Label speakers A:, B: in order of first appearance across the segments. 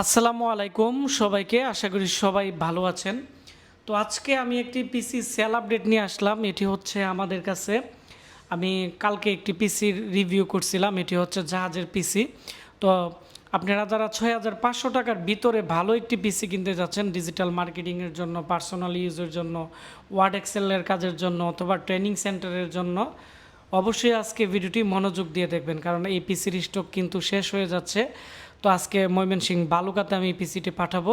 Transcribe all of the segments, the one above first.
A: আসসালামু আলাইকুম সবাইকে, আশা করি সবাই ভালো আছেন। তো আজকে আমি একটি পিসি সেল আপডেট নিয়ে আসলাম, এটি হচ্ছে আমাদের কাছে। আমি কালকে একটি পিসির রিভিউ করছিলাম, এটি হচ্ছে জাহাজের পিসি তো আপনারা যারা ছয় হাজার পাঁচশো টাকার ভিতরে ভালো একটি পিসি কিনতে যাচ্ছেন ডিজিটাল মার্কেটিংয়ের জন্য পার্সোনাল ইউজের জন্য ওয়ার্ড এক্সেলের কাজের জন্য, অথবা ট্রেনিং সেন্টারের জন্য, অবশ্যই আজকে ভিডিওটি মনোযোগ দিয়ে দেখবেন, কারণ এই পিসির স্টক কিন্তু শেষ হয়ে যাচ্ছে। তো আজকে ময়মনসিং বালুকাতে আমি পিসিটি পাঠাবো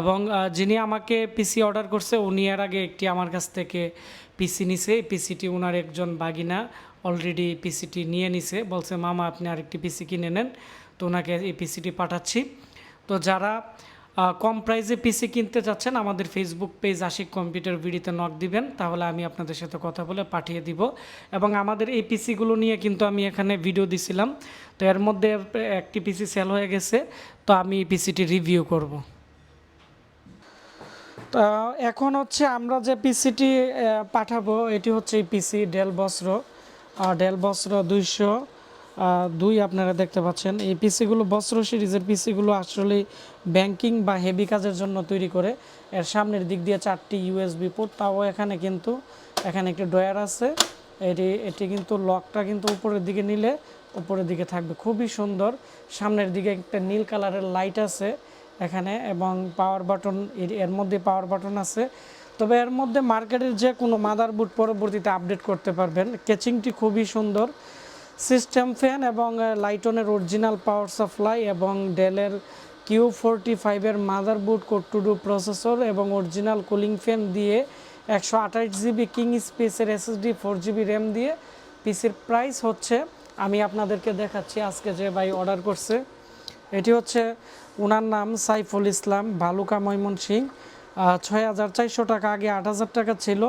A: এবং যিনি আমাকে পিসি অর্ডার করছে, উনি এর আগে একটি আমার কাছ থেকে পিসি নিছে। পিসিটি ওনার একজন বাগিনা অলরেডি পিসিটি নিয়ে নিছে। বলছে, মামা, আপনি আরেকটি পিসি কিনে নেন। তো ওনাকে এই পিসিটি পাঠাচ্ছি। তো যারা কম প্রাইসে পিসি কিনতে চাচ্ছেন, আমাদের ফেসবুক পেজ আশিক কম্পিউটার ভিডিওতে নক দিবেন, তাহলে আমি আপনাদের সাথে কথা বলে পাঠিয়ে দিব। এবং আমাদের এই পিসিগুলো নিয়ে কিন্তু আমি এখানে ভিডিও দিছিলাম, তো এর মধ্যে একটি পিসি সেল হয়ে গেছে, তো আমি এই পিসিটি রিভিউ করব। তো, এখন হচ্ছে আমরা যে পিসিটি পাঠাবো, এটি হচ্ছে এই পিসি ডেল বস্ত্র ডেল বস্ত্র দুইশো দুই আপনারা দেখতে পাচ্ছেন। এই পিসিগুলো, বস্ত্র সিরিজের পিসিগুলো আসলে ব্যাংকিং বা হেভি কাজের জন্য তৈরি করে। এর সামনের দিক দিয়ে চারটি ইউএসবি পোর্ট তাও এখানে কিন্তু, এখানে একটি ডয়ার আছে। এটি এটি কিন্তু লকটা কিন্তু উপরের দিকে নিলে উপরের দিকে থাকবে। খুবই সুন্দর। সামনের দিকে একটা নীল কালারের লাইট আছে এখানে এবং পাওয়ার বাটন এর মধ্যে পাওয়ার বাটন আছে। তবে এর মধ্যে মার্কেটের যে কোনো মাদারবোর্ড পরবর্তীতে আপডেট করতে পারবেন। কেচিংটি খুবই সুন্দর। সিস্টেম ফ্যান এবং লাইটনের অরিজিনাল পাওয়ার সাপ্লাই এবং ডেলের কিউ ফোরটি ফাইভের motherboard core two duo processor এবং অরিজিনাল কুলিং ফ্যান দিয়ে একশো আঠাশ জিবি কিং স্পেসের এসএসডি ফোর জিবি র্যাম দিয়ে পিসির প্রাইস হচ্ছে, আমি আপনাদেরকে দেখাচ্ছি আজকে যে ভাই অর্ডার করছে। এটি হচ্ছে ওনার নাম সাইফুল ইসলাম ভালুকা ময়মনসিং। ছয় হাজার চারশো টাকা। আগে আট হাজার টাকা ছিল,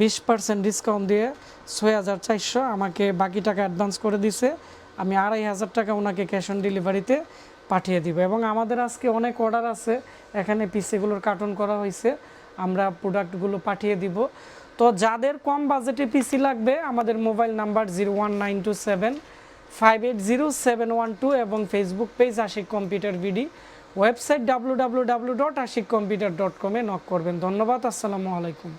A: বিশ পার্সেন্ট ডিসকাউন্ট দিয়ে ছয় হাজার চারশো আমাকে বাকি টাকা অ্যাডভান্স করে দিছে। আমি আড়াই হাজার টাকা ওনাকে ক্যাশ অন ডেলিভারিতে পাঠিয়ে দিব। এবং আমাদের আজকে অনেক অর্ডার আছে, এখানে পিসিগুলোর কার্টন করা হয়েছে, আমরা প্রোডাক্টগুলো পাঠিয়ে দিব। তো যাদের কম বাজেটে পিসি লাগবে, আমাদের mobile number zero one nine two seven five eight zero seven one two এবং Facebook page Ashiq computer BD website W W W dot Ashiq computer dot কমে নক করবেন। ধন্যবাদ আসসালামু আলাইকুম।